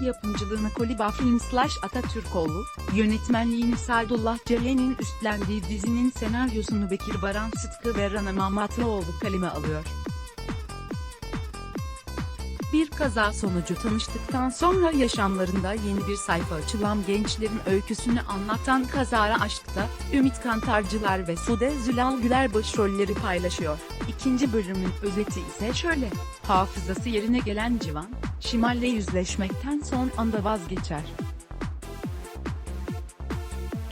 yapımcılığını Koliba Film Slash Atatürkoğlu, yönetmenliğini Sadullah Cehen'in üstlendiği dizinin senaryosunu Bekir Baran Sıtkı ve Rana Mamatıoğlu kaleme alıyor. Bir kaza sonucu tanıştıktan sonra yaşamlarında yeni bir sayfa açılan gençlerin öyküsünü anlatan Kazara Aşk'ta, Ümit Kantarcılar ve Sude Zülal Güler başrolleri paylaşıyor. İkinci bölümün özeti ise şöyle, hafızası yerine gelen Civan, Şimal'le yüzleşmekten son anda vazgeçer.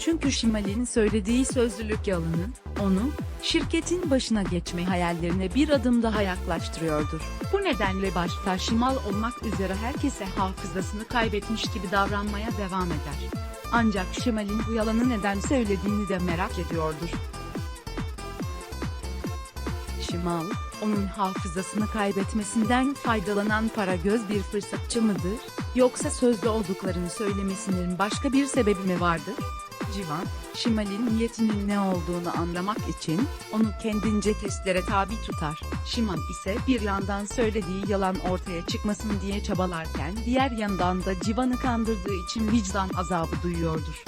Çünkü Şimal'in söylediği sözlülük yalanı, onu, şirketin başına geçme hayallerine bir adım daha yaklaştırıyordur. Bu nedenle başta Şimal olmak üzere herkese hafızasını kaybetmiş gibi davranmaya devam eder. Ancak Şimal'in bu yalanı neden söylediğini de merak ediyordur. Şimal, onun hafızasını kaybetmesinden faydalanan para göz bir fırsatçı mıdır, yoksa sözlü olduklarını söylemesinin başka bir sebebi mi vardır? Civan, Şimal'in niyetinin ne olduğunu anlamak için, onu kendince testlere tabi tutar. Şimal ise bir yandan söylediği yalan ortaya çıkmasın diye çabalarken diğer yandan da Civan'ı kandırdığı için vicdan azabı duyuyordur.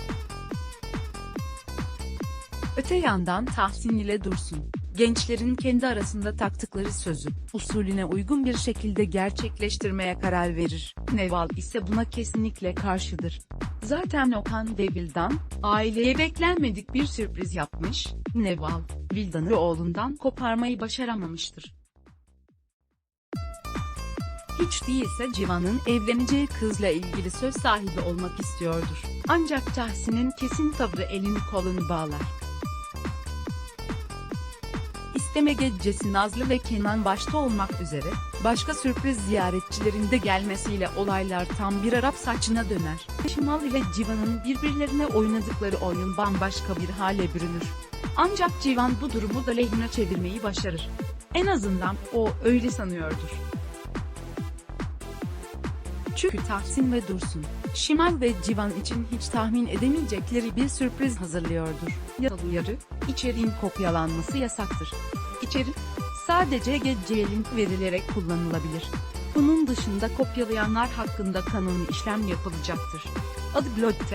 Öte yandan Tahsin ile Dursun, gençlerin kendi arasında taktıkları sözü, usulüne uygun bir şekilde gerçekleştirmeye karar verir. Neval ise buna kesinlikle karşıdır. Zaten Okan ve Vildan, aileye beklenmedik bir sürpriz yapmış, Neval, Vildan'ı oğlundan koparmayı başaramamıştır. Hiç değilse Civan'ın evleneceği kızla ilgili söz sahibi olmak istiyordur. Ancak Tahsin'in kesin tavrı elini kolunu bağlar. İsteme gecesi Nazlı ve Kenan başta olmak üzere, başka sürpriz ziyaretçilerin de gelmesiyle olaylar tam bir Arap saçına döner. Şimal ile Civan'ın birbirlerine oynadıkları oyun bambaşka bir hale bürünür. Ancak Civan bu durumu da lehine çevirmeyi başarır. En azından o öyle sanıyordur. Çünkü Tahsin ve Dursun, Şimal ve Civan için hiç tahmin edemeyecekleri bir sürpriz hazırlıyordur. Yasal uyarı, içeriğin kopyalanması yasaktır. İçerik, sadece geceye link verilerek kullanılabilir. Bunun dışında kopyalayanlar hakkında kanuni işlem yapılacaktır. Adı Blood